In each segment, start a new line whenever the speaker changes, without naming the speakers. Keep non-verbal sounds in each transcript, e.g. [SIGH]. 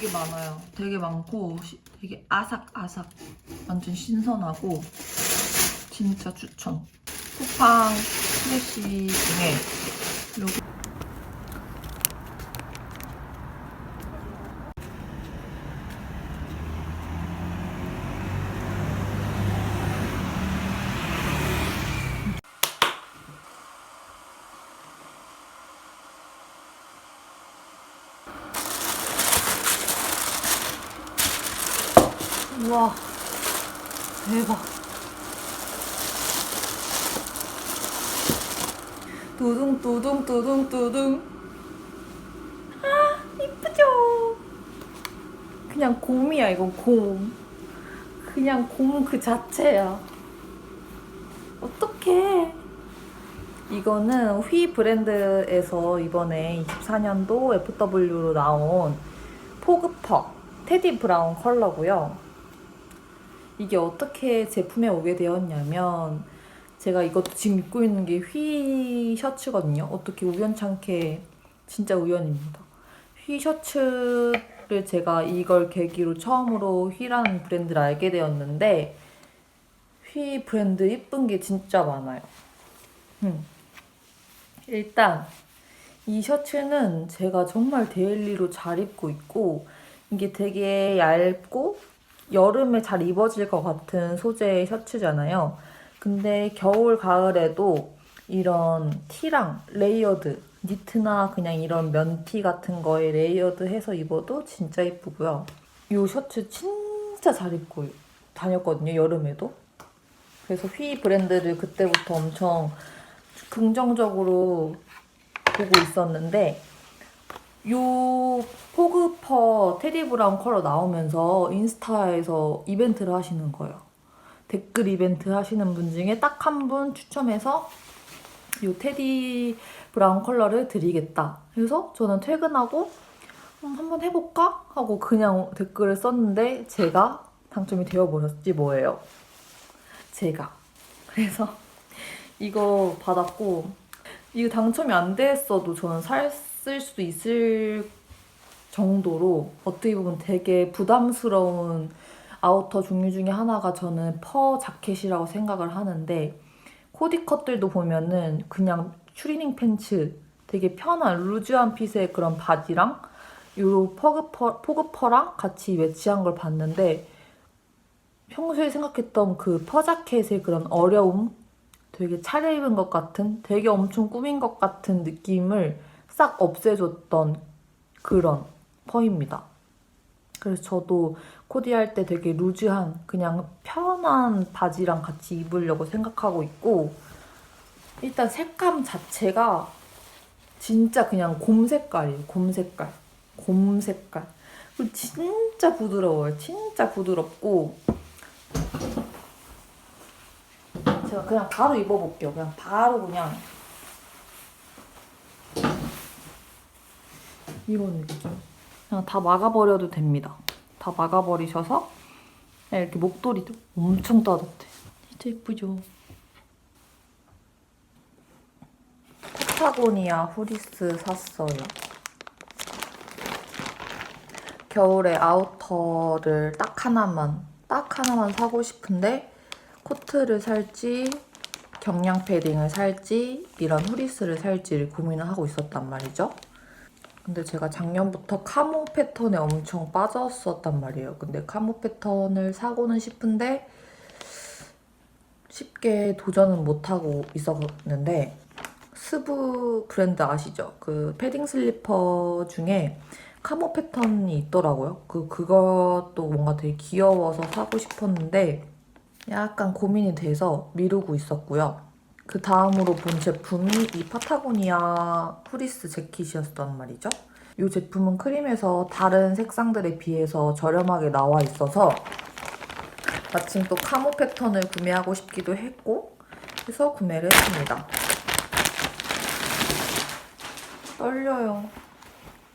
되게 많아요. 되게 많고 시- 되게 아삭아삭 완전 신선하고 진짜 추천. 쿠팡 프레쉬 중에 요거 우와 대박. 두둥 두둥 두둥 두둥. 아 이쁘죠? 그냥 곰이야 이건 곰. 그냥 곰 그 자체야. 어떡해? 이거는 휘 브랜드에서 이번에 24년도 FW로 나온 포그퍼 테디 브라운 컬러고요. 이게 어떻게 제품에 오게 되었냐면 제가 이것도 지금 입고 있는 게 휘 셔츠거든요. 어떻게 우연찮게 진짜 우연입니다. 휘 셔츠를 제가 이걸 계기로 처음으로 휘라는 브랜드를 알게 되었는데 휘 브랜드 이쁜 게 진짜 많아요. 음. 일단 이 셔츠는 제가 정말 데일리로 잘 입고 있고 이게 되게 얇고 여름에 잘 입어질 것 같은 소재의 셔츠잖아요. 근데 겨울, 가을에도 이런 티랑 레이어드, 니트나 그냥 이런 면티 같은 거에 레이어드 해서 입어도 진짜 예쁘고요. 이 셔츠 진짜 잘 입고 다녔거든요, 여름에도. 그래서 휘 브랜드를 그때부터 엄청 긍정적으로 보고 있었는데 요 포그퍼 테디 브라운 컬러 나오면서 인스타에서 이벤트를 하시는 거예요. 댓글 이벤트 하시는 분 중에 딱 한 분 추첨해서 요 테디 브라운 컬러를 드리겠다. 그래서 저는 퇴근하고 음, 한번 해볼까? 하고 그냥 댓글을 썼는데 제가 당첨이 되어버렸지 뭐예요. 제가. 그래서 [LAUGHS] 이거 받았고 이거 당첨이 안 됐어도 저는 샀을 수도 있을 정도로 어떻게 보면 되게 부담스러운 아우터 종류 중에 하나가 저는 퍼 자켓이라고 생각을 하는데 코디컷들도 보면은 그냥 추리닝 팬츠 되게 편한 루즈한 핏의 그런 바지랑 요 포그퍼, 포그퍼랑 같이 매치한 걸 봤는데 평소에 생각했던 그 퍼자켓의 그런 어려움 되게 차려입은 것 같은 되게 엄청 꾸민 것 같은 느낌을 싹 없애줬던 그런 퍼입니다. 그래서 저도 코디할 때 되게 루즈한 그냥 편한 바지랑 같이 입으려고 생각하고 있고 일단 색감 자체가 진짜 그냥 곰 색깔이에요. 곰 색깔. 곰 색깔. 그리고 진짜 부드러워요. 진짜 부드럽고 제가 그냥 바로 입어볼게요. 그냥 바로 그냥 이런 느낌. 그냥 다 막아버려도 됩니다. 다 막아버리셔서 이렇게 목도리도 엄청 따뜻해. 진짜 예쁘죠? 파타고니아 후리스 샀어요. 겨울에 아우터를 딱 하나만, 딱 하나만 사고 싶은데 코트를 살지 경량 패딩을 살지 이런 후리스를 살지를 고민을 하고 있었단 말이죠. 근데 제가 작년부터 카모 패턴에 엄청 빠졌었단 말이에요. 근데 카모 패턴을 사고는 싶은데 쉽게 도전은 못하고 있었는데 스브 브랜드 아시죠? 그 패딩 슬리퍼 중에 카모 패턴이 있더라고요. 그 그것도 뭔가 되게 귀여워서 사고 싶었는데 약간 고민이 돼서 미루고 있었고요. 그 다음으로 본 제품이 이 파타고니아 후리스 재킷이었단 말이죠. 이 제품은 크림에서 다른 색상들에 비해서 저렴하게 나와 있어서 마침 또 카모 패턴을 구매하고 싶기도 했고 해서 구매를 했습니다. 떨려요.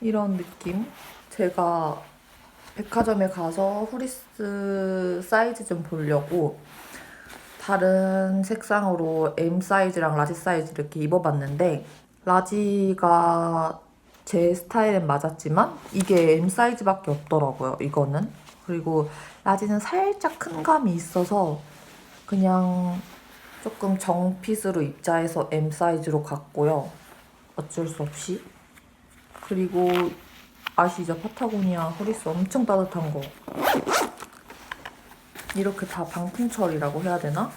이런 느낌. 제가 백화점에 가서 후리스 사이즈 좀 보려고 다른 색상으로 M 사이즈랑 라지 사이즈 이렇게 입어봤는데 라지가 제 스타일엔 맞았지만 이게 M 사이즈밖에 없더라고요. 이거는 그리고 라지는 살짝 큰 감이 있어서 그냥 조금 정핏으로 입자해서 M 사이즈로 갔고요. 어쩔 수 없이 그리고 아시죠? 파타고니아 허리스 엄청 따뜻한 거 이렇게 다 방풍 처리라고 해야 되나?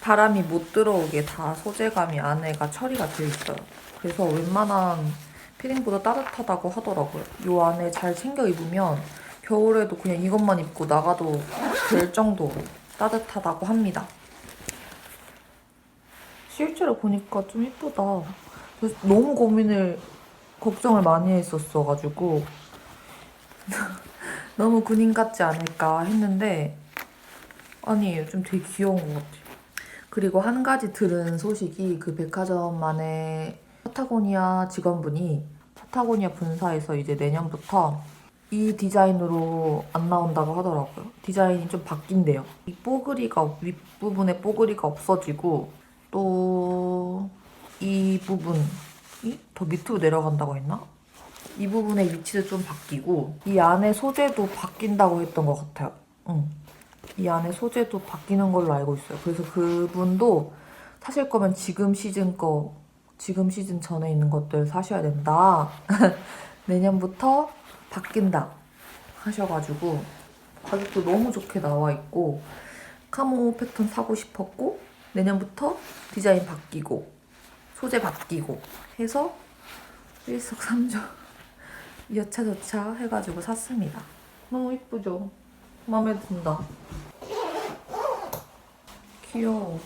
바람이 못 들어오게 다 소재감이 안에가 처리가 되어 있어요. 그래서 웬만한 피딩보다 따뜻하다고 하더라고요. 이 안에 잘 챙겨 입으면 겨울에도 그냥 이것만 입고 나가도 될 정도로 따뜻하다고 합니다. 실제로 보니까 좀 이쁘다. 너무 고민을 걱정을 많이 했었어가지고 [LAUGHS] 너무 군인 같지 않을까 했는데 아니에요. 좀 되게 귀여운 것 같아요. 그리고 한 가지 들은 소식이 그 백화점만의 파타고니아 직원분이 파타고니아 본사에서 이제 내년부터 이 디자인으로 안 나온다고 하더라고요. 디자인이 좀 바뀐대요. 이 뽀글이가 없- 윗부분에 뽀글이가 없어지고 또 이 부분이 더 밑으로 내려간다고 했나? 이 부분의 위치도 좀 바뀌고 이 안에 소재도 바뀐다고 했던 것 같아요. 응. 이 안에 소재도 바뀌는 걸로 알고 있어요. 그래서 그분도 사실 거면 지금 시즌 거, 지금 시즌 전에 있는 것들 사셔야 된다. [LAUGHS] 내년부터 바뀐다. 하셔가지고 가격도 너무 좋게 나와 있고 카모 패턴 사고 싶었고 내년부터 디자인 바뀌고 소재 바뀌고 해서 일석삼조 [LAUGHS] 여차저차 해가지고 샀습니다. 너무 이쁘죠? 마음에 든다. 귀여워.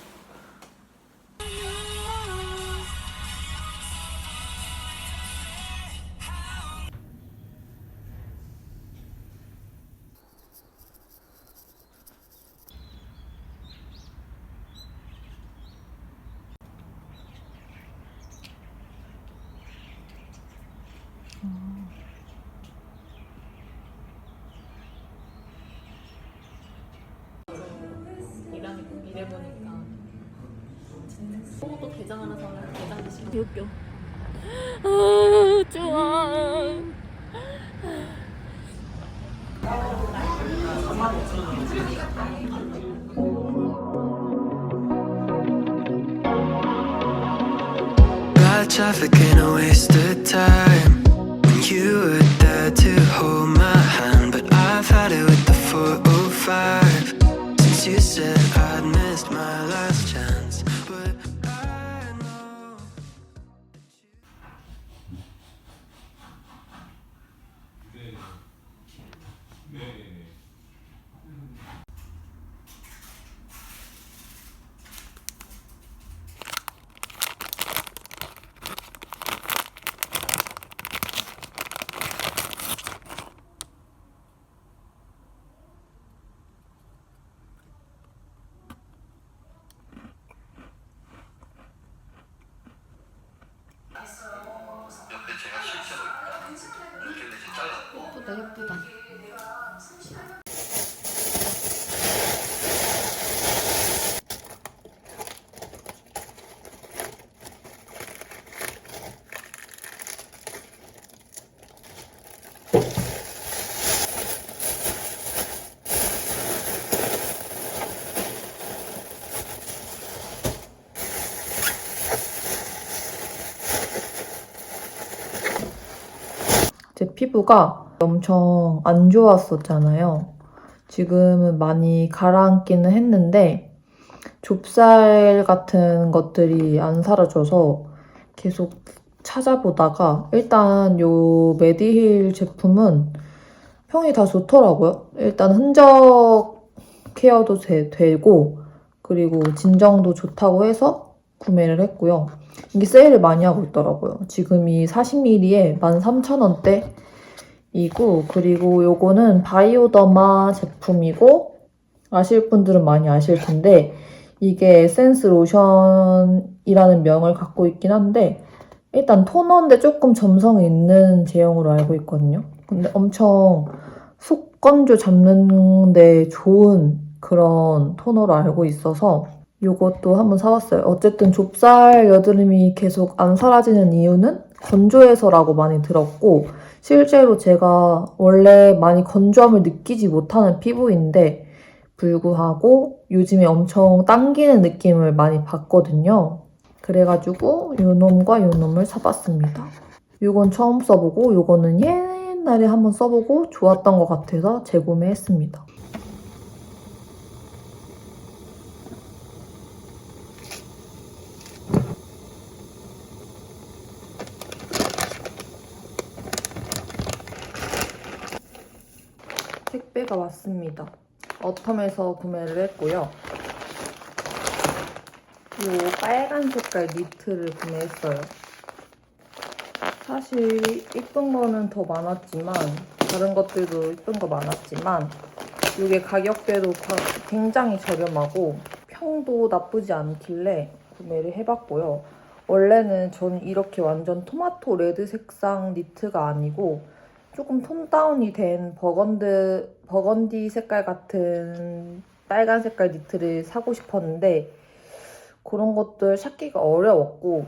일하니까 일해 보니까 소도 대장 하나 사면 대장 대신 웃겨 아 좋아
traffic ain't a waste of time. When you were there to hold my hand, but I've had it with the 405 since you said
피부가 엄청 안 좋았었잖아요. 지금은 많이 가라앉기는 했는데 좁쌀 같은 것들이 안 사라져서 계속 찾아보다가 일단 요 메디힐 제품은 평이 다 좋더라고요. 일단 흔적 케어도 되, 되고 그리고 진정도 좋다고 해서 구매를 했고요. 이게 세일을 많이 하고 있더라고요. 지금이 40ml에 13,000원대 이고 그리고 요거는 바이오더마 제품이고 아실 분들은 많이 아실 텐데 이게 에센스 로션이라는 명을 갖고 있긴 한데 일단 토너인데 조금 점성이 있는 제형으로 알고 있거든요. 근데 엄청 속 건조 잡는데 좋은 그런 토너로 알고 있어서 이것도 한번 사봤어요. 어쨌든 좁쌀 여드름이 계속 안 사라지는 이유는 건조해서라고 많이 들었고 실제로 제가 원래 많이 건조함을 느끼지 못하는 피부인데 불구하고 요즘에 엄청 당기는 느낌을 많이 받거든요. 그래가지고 요 놈과 요 놈을 사봤습니다. 요건 처음 써보고 요거는 옛날에 한번 써보고 좋았던 것 같아서 재구매했습니다. 택배가 왔습니다. 어텀에서 구매를 했고요. 이 빨간 색깔 니트를 구매했어요. 사실 이쁜 거는 더 많았지만 다른 것들도 이쁜 거 많았지만 이게 가격대도 가- 굉장히 저렴하고 평도 나쁘지 않길래 구매를 해봤고요. 원래는 저는 이렇게 완전 토마토 레드 색상 니트가 아니고 조금 톤 다운이 된 버건드, 버건디 색깔 같은 빨간 색깔 니트를 사고 싶었는데 그런 것들 찾기가 어려웠고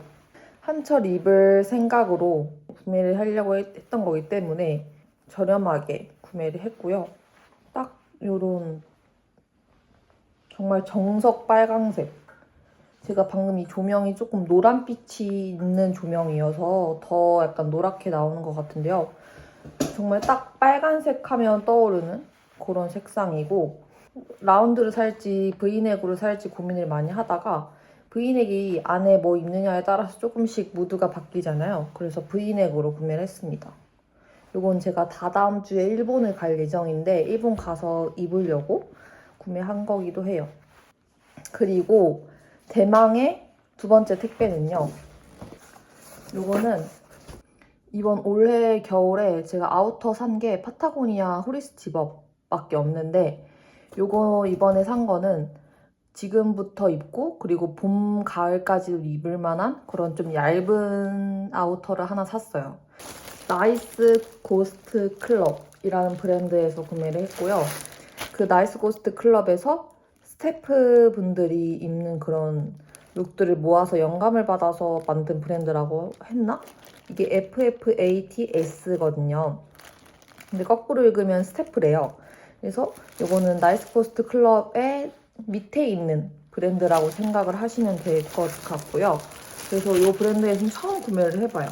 한철 입을 생각으로 구매를 하려고 했- 했던 거기 때문에 저렴하게 구매를 했고요. 딱 요런 정말 정석 빨강색 제가 방금 이 조명이 조금 노란빛이 있는 조명이어서 더 약간 노랗게 나오는 것 같은데요. 정말 딱 빨간색 하면 떠오르는 그런 색상이고 라운드를 살지 브이넥으로 살지 고민을 많이 하다가 브이넥이 안에 뭐 입느냐에 따라서 조금씩 무드가 바뀌잖아요. 그래서 브이넥으로 구매를 했습니다. 이건 제가 다다음 주에 일본을 갈 예정인데 일본 가서 입으려고 구매한 거기도 해요. 그리고 대망의 두 번째 택배는요. 요거는 이번 올해 겨울에 제가 아우터 산 게 파타고니아 호리스티법밖에 없는데 요거 이번에 산 거는 지금부터 입고 그리고 봄 가을까지도 입을 만한 그런 좀 얇은 아우터를 하나 샀어요. 나이스 고스트 클럽이라는 브랜드에서 구매를 했고요. 그 나이스 고스트 클럽에서 스태프 분들이 입는 그런 룩들을 모아서 영감을 받아서 만든 브랜드라고 했나? 이게 FFATS거든요. 근데 거꾸로 읽으면 스태프래요. 그래서 이거는 나이스 코스트 클럽의 밑에 있는 브랜드라고 생각을 하시면 될 것 같고요. 그래서 이 브랜드에서 처음 구매를 해봐요.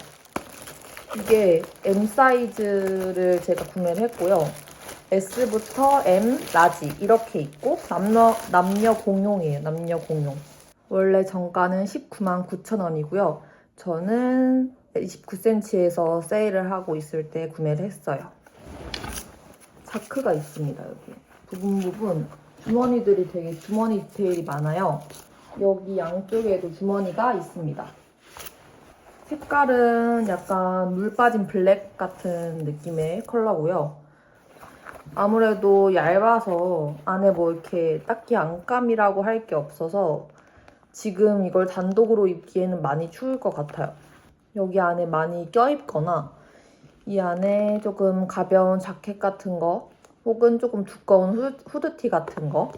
이게 M 사이즈를 제가 구매를 했고요. S부터 M, 라지 이렇게 있고 남녀, 남녀 공용이에요. 남녀 공용. 원래 정가는 19만 9천 원이고요. 저는 29cm에서 세일을 하고 있을 때 구매를 했어요. 자크가 있습니다, 여기. 부분 부분 주머니들이 되게 주머니 디테일이 많아요. 여기 양쪽에도 주머니가 있습니다. 색깔은 약간 물 빠진 블랙 같은 느낌의 컬러고요. 아무래도 얇아서 안에 뭐 이렇게 딱히 안감이라고 할 게 없어서 지금 이걸 단독으로 입기에는 많이 추울 것 같아요. 여기 안에 많이 껴입거나 이 안에 조금 가벼운 자켓 같은 거 혹은 조금 두꺼운 후, 후드티 같은 거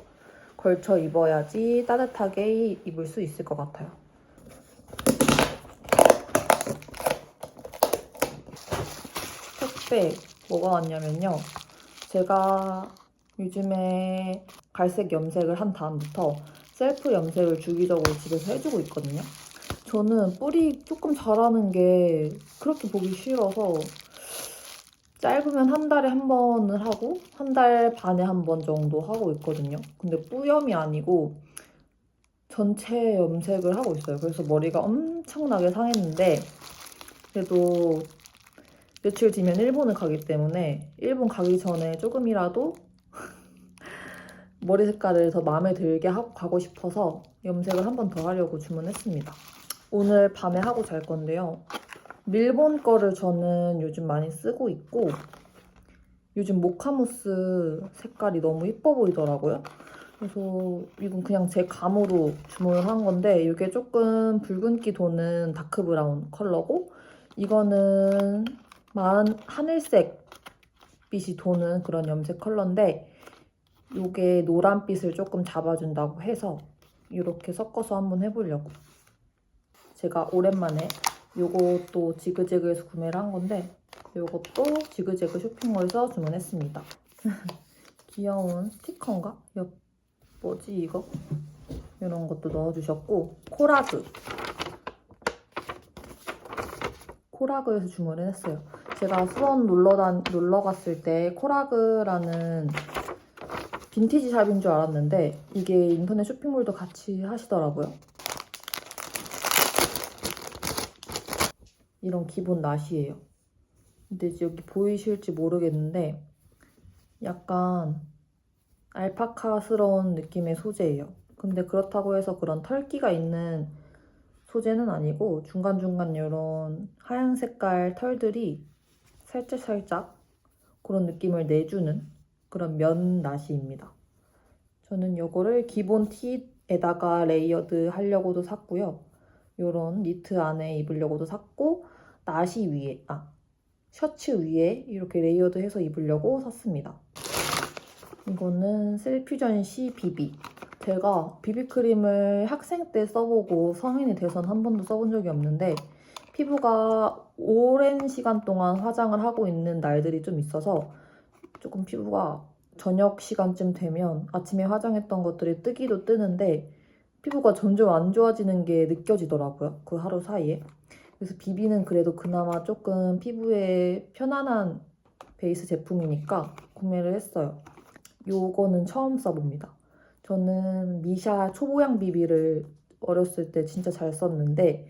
걸쳐 입어야지 따뜻하게 입을 수 있을 것 같아요. 택배 뭐가 왔냐면요. 제가 요즘에 갈색 염색을 한 다음부터 셀프 염색을 주기적으로 집에서 해주고 있거든요. 저는 뿌리 조금 자라는 게 그렇게 보기 싫어서 짧으면 한 달에 한 번을 하고 한 달 반에 한 번 정도 하고 있거든요. 근데 뿌염이 아니고 전체 염색을 하고 있어요. 그래서 머리가 엄청나게 상했는데 그래도 며칠 뒤면 일본을 가기 때문에 일본 가기 전에 조금이라도 [LAUGHS] 머리 색깔을 더 마음에 들게 하고 가고 싶어서 염색을 한 번 더 하려고 주문했습니다. 오늘 밤에 하고 잘 건데요. 밀본 거를 저는 요즘 많이 쓰고 있고 요즘 모카무스 색깔이 너무 예뻐 보이더라고요. 그래서 이건 그냥 제 감으로 주문을 한 건데 이게 조금 붉은기 도는 다크 브라운 컬러고 이거는 만 하늘색 빛이 도는 그런 염색 컬러인데 이게 노란빛을 조금 잡아준다고 해서 이렇게 섞어서 한번 해보려고 제가 오랜만에 요것도 지그재그에서 구매를 한 건데 요것도 지그재그 쇼핑몰에서 주문했습니다 [LAUGHS] 귀여운 스티커인가? 옆 뭐지 이거? 이런 것도 넣어주셨고 코라그 코라그에서 주문을 했어요 제가 수원 놀러, 다, 놀러 갔을 때 코라그라는 빈티지 샵인 줄 알았는데 이게 인터넷 쇼핑몰도 같이 하시더라고요 이런 기본 낫이에요 근데 여기 보이실지 모르겠는데 약간 알파카스러운 느낌의 소재예요. 근데 그렇다고 해서 그런 털기가 있는 소재는 아니고 중간중간 이런 하얀 색깔 털들이 살짝살짝 그런 느낌을 내주는 그런 면 나시입니다. 저는 이거를 기본 티에다가 레이어드 하려고도 샀고요. 이런 니트 안에 입으려고도 샀고 나시 위에, 아 셔츠 위에 이렇게 레이어드 해서 입으려고 샀습니다. 이거는 셀퓨전시 비비. 제가 비비크림을 학생 때 써보고 성인이 돼선 한 번도 써본 적이 없는데 피부가 오랜 시간 동안 화장을 하고 있는 날들이 좀 있어서 조금 피부가 저녁 시간쯤 되면 아침에 화장했던 것들이 뜨기도 뜨는데 피부가 점점 안 좋아지는 게 느껴지더라고요. 그 하루 사이에. 그래서 비비는 그래도 그나마 조금 피부에 편안한 베이스 제품이니까 구매를 했어요. 요거는 처음 써봅니다. 저는 미샤 초보양 비비를 어렸을 때 진짜 잘 썼는데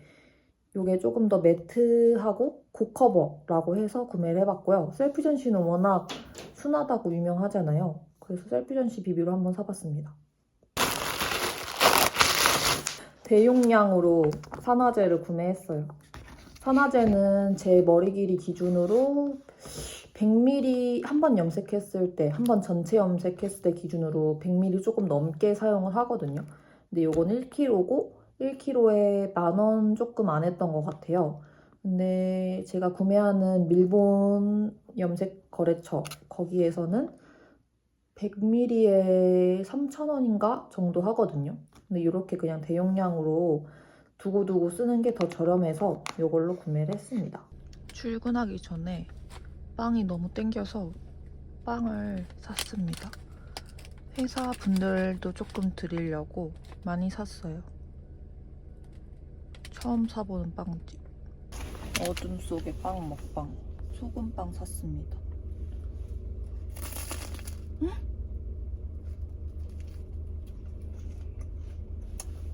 요게 조금 더 매트하고 고커버라고 해서 구매를 해봤고요. 셀프전시는 워낙 순하다고 유명하잖아요. 그래서 셀프전시 비비로 한번 사봤습니다. 대용량으로 산화제를 구매했어요. 산화제는 제 머리 길이 기준으로 100ml 한 번 염색했을 때, 한 번 전체 염색했을 때 기준으로 100ml 조금 넘게 사용을 하거든요. 근데 요건 1kg고 1kg에 만 원 조금 안 했던 것 같아요. 근데 제가 구매하는 밀본 염색 거래처 거기에서는 100ml에 3,000원인가 정도 하거든요. 근데 이렇게 그냥 대용량으로 두고두고 쓰는 게 더 저렴해서 이걸로 구매를 했습니다. 출근하기 전에 빵이 너무 땡겨서 빵을 샀습니다. 회사 분들도 조금 드리려고 많이 샀어요. 처음 사보는 빵집. 어둠 속의 빵 먹방. 소금빵 샀습니다.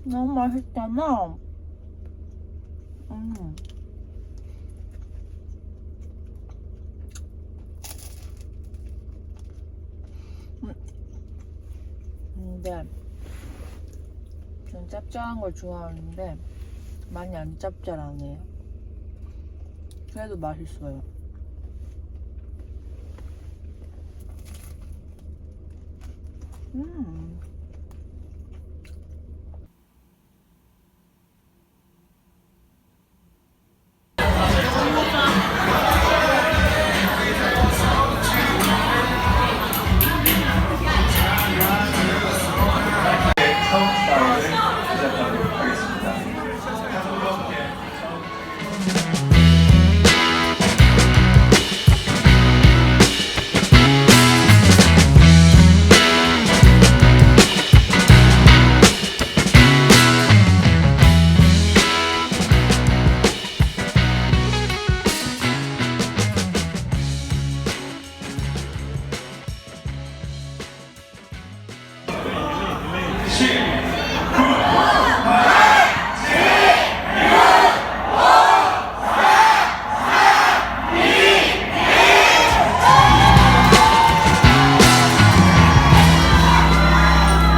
너무 맛있잖아. 음. 근데 전 짭짤한 걸 좋아하는데 많이 안 짭짤하네요. 그래도 맛있어요. 음.